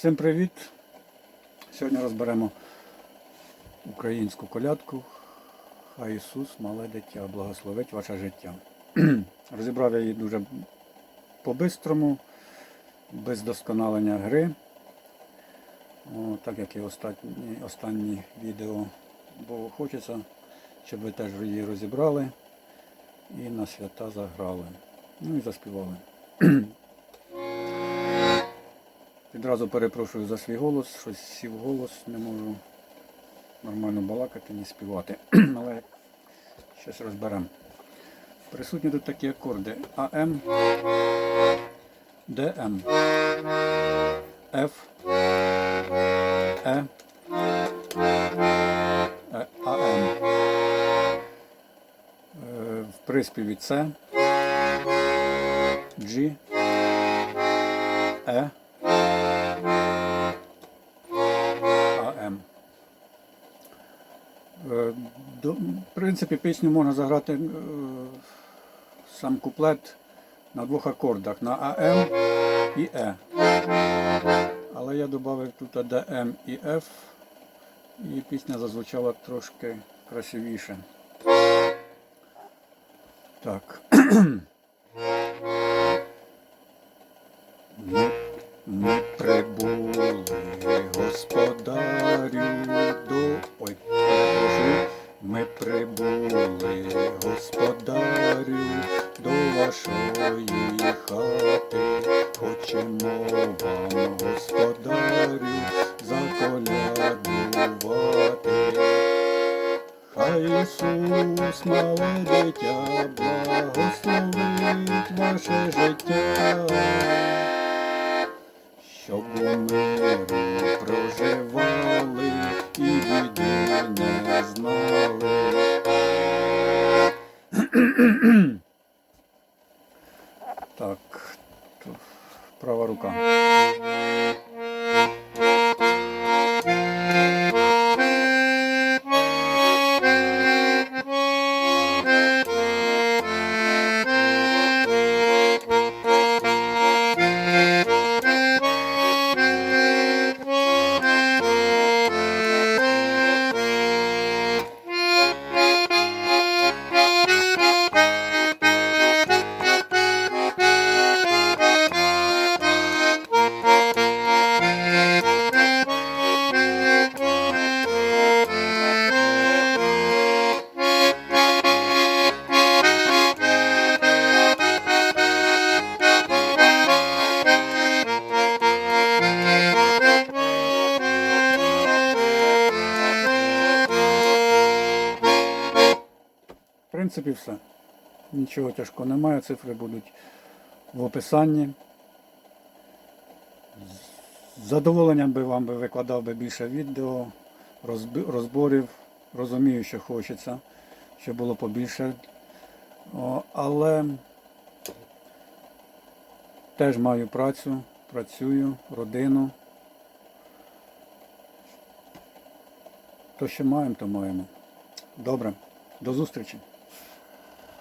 Всім привіт! Сьогодні розберемо українську колядку. Хай Ісус, мале дитя, благословить ваше життя. Розібрав я її дуже по-бистрому, без досконалення гри. О, так як і останні, останні відео. Бо хочеться, щоб ви теж її розібрали і на свята заграли. Ну і заспівали. Відразу перепрошую за свій голос, щось сів голос, не можу нормально балакати, ні співати. Але щось розберемо. Присутні тут такі акорди АМ, ДМ, Ф, Е, АМ. Е, В приспіві С, G, Е. В принципі, пісню можна заграти е, сам куплет на двох акордах на АМ і Е. Але я додав тут ДМ і Ф, і пісня зазвучала трошки красивіше. Так. Ми, прибули, господарю, до вашої хати. Хочемо вам, господарю, заколядувати. Хай Ісус, мале дитя, благословить ваше життя щоб у мирі проживали Так, права рука. Принципі, все. Нічого тяжкого немає, цифри будуть в описанні. З задоволенням би вам би викладав би більше відео, розборів. Розумію, що хочеться, щоб було побільше. О, але теж маю працю, працюю, родину. То, що маємо, то маємо. Добре, до зустрічі.